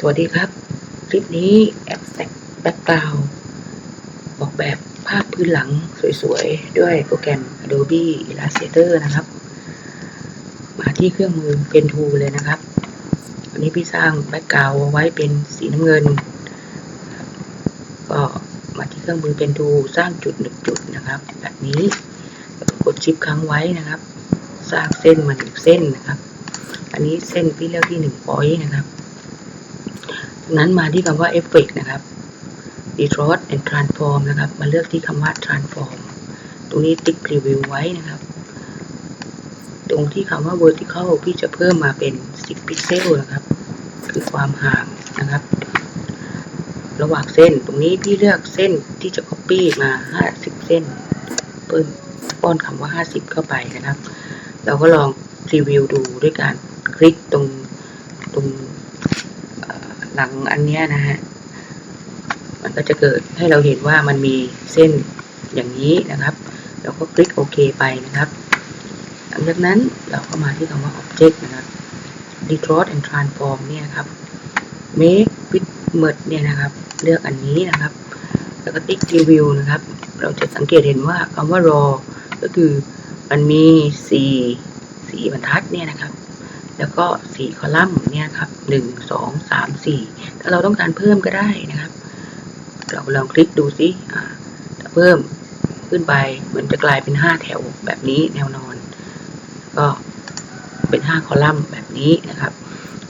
สวัสดีครับ คลิปนี้ Abstract Background ออกแบบภาพพื้นหลังสวยๆ ด้วยโปรแกรม Adobe Illustrator นะครับ มาที่เครื่องมือ Pen Tool เลยนะครับ วันนี้พี่สร้างแบ็กกราวไว้เป็นสีน้ำเงิน ก็มาที่เครื่องมือ Pen Tool สร้างจุดหนึ่งจุดนะครับ แบบนี้กดชิปค้างไว้นะครับ สร้างเส้นมาหนึ่งเส้นนะครับ อันนี้เส้นพี่เลือกที่หนึ่ง point นะครับ นั้นมาที่คำว่า Effect นะครับ Distort and Transform นะครับ มาเลือกที่คำว่า Transform ตรงนี้ติ๊ก Preview ไว้นะครับ ตรงที่คำว่า Vertical พี่จะเพิ่มมาเป็น 10 พิกเซลนะครับ คือความห่างนะครับ ระหว่างเส้น ตรงนี้พี่เลือกเส้นที่จะ Copy มา 50 เส้น เพิ่มป้อนคำว่า 50 เข้าไปนะครับ เราก็ลองพรีวิวดูด้วยการคลิกตรงตรง หลังอันเนี้ยนะฮะมันก็จะเกิดให้เราเห็นว่ามันมีเส้นอย่างนี้นะครับ เราก็คลิกโอเคไปนะครับ หลังจากนั้นเราก็มาที่คำว่า Object นะครับ Distort and Transform เนี่ยครับ Make with Merge เนี่ยนะครับ เลือกอันนี้นะครับ แล้วก็ติ๊ก review นะครับ เราจะสังเกตเห็นว่าคำว่า raw ก็คือมันมีสีสีบรรทัดเนี่ยนะครับ แล้วก็สี่คอลัมน์เนี่ยครับหนึ่งสองสามสี่ถ้าเราต้องการเพิ่มก็ได้นะครับ เราลองคลิกดูซิถ้าเพิ่มขึ้นไปมันจะกลายเป็นห้าแถวแบบนี้แนวนอน ก็เป็นห้าคอลัมน์แบบนี้นะครับ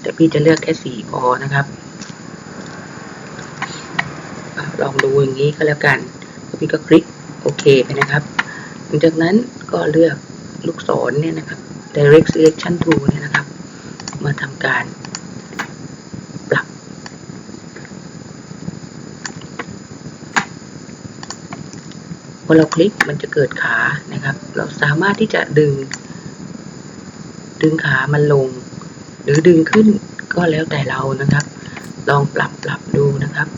แต่พี่จะเลือกแค่สี่พอนะครับลองดูอย่างนี้ก็แล้วกันพี่ก็คลิกโอเคไปนะครับ หลังจากนั้นก็เลือกลูกศรเนี่ยนะครับ direct selection tool เนี่ยนะ มาทำการปรับ พอเราคลิกมันจะเกิดขานะครับ เราสามารถที่จะดึง ดึงขามันลง หรือดึงขึ้นก็แล้วแต่เรานะครับ ลองปรับปรับดูนะครับ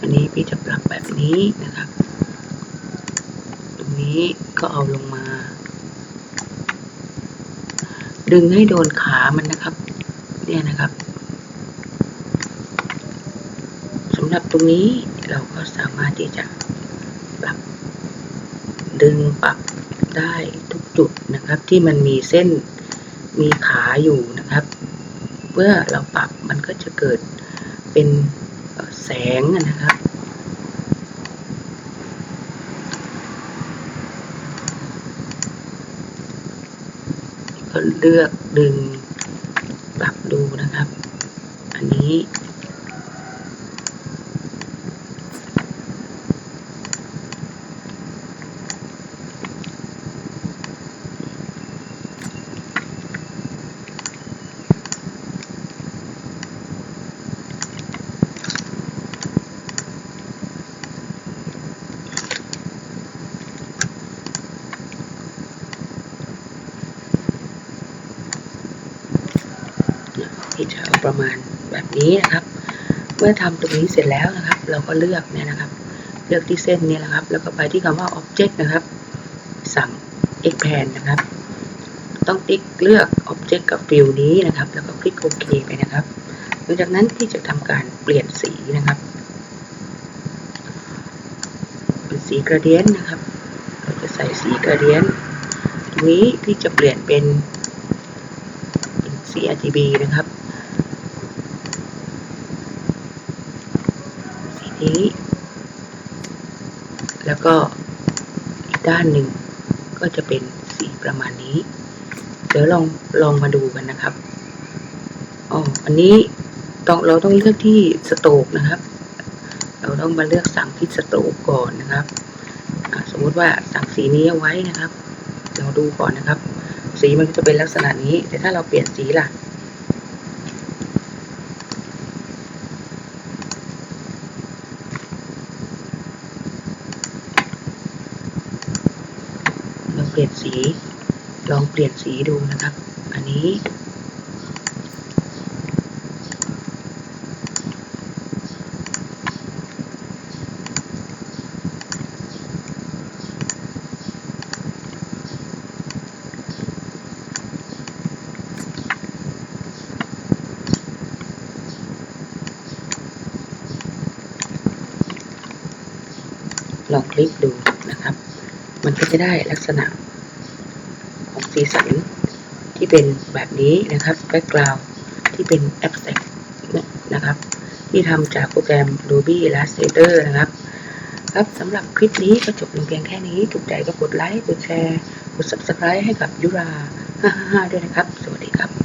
อันนี้พี่จะปรับแบบนี้นะครับ นี้ก็เอาลงมา ดึงให้โดนขามันนะครับ เนี่ยนะครับสำหรับตรงนี้เราก็สามารถที่จะปรับดึงปรับได้ทุกจุดนะครับ ที่มันมีเส้นมีขาอยู่นะครับ เมื่อเราปรับมันก็จะเกิดเป็นแสงนะครับ เลือกดึงปรับดูนะครับ อันนี้ ที่จะเอา ประมาณแบบนี้นะครับ เมื่อทำตรงนี้เสร็จแล้วนะครับ เราก็เลือกเนี่ยนะครับ เลือกที่เส้นนี้นะครับ แล้วก็ไปที่คำว่า object นะครับ สั่ง expand นะครับ ต้องติ๊กเลือก object กับ fill นี้นะครับ แล้วก็คลิกโอเคไปนะครับหลังจากนั้นที่จะทำการเปลี่ยนสีนะครับเป็นสี gradient นะครับ เราจะใส่สี gradient ตรงนี้พี่จะเปลี่ยนเป็นสี RGB นะครับ สี นี้ แล้วก็อีกด้านหนึ่งก็จะเป็นสีประมาณนี้ เดี๋ยวลองลองมาดูกันนะครับอ๋ออันนี้ต้องเราต้องเลือกที่สโตกนะครับ เราต้องมาเลือกสั่งที่สโตกก่อนนะครับสมมุติว่าสั่งสีนี้เอาไว้นะครับ เราดูก่อนนะครับ สีมันก็จะเป็นลักษณะนี้ แต่ถ้าเราเปลี่ยนสีล่ะ เปลี่ยนสี ลองเปลี่ยนสีดูนะครับ อันนี้ลองคลิกดูนะครับ มันก็จะได้ลักษณะของสีสันที่เป็นแบบนี้นะครับแบ็กกราวด์ที่เป็น abstract นะครับ ที่ทำจากโปรแกรม Adobe Illustrator นะครับ ครับสำหรับคลิปนี้ก็จบลงเพียงแค่นี้ ถูกใจก็กดไลค์ กดแชร์ กด subscribe ให้กับยุรา555ด้วยนะครับ สวัสดีครับ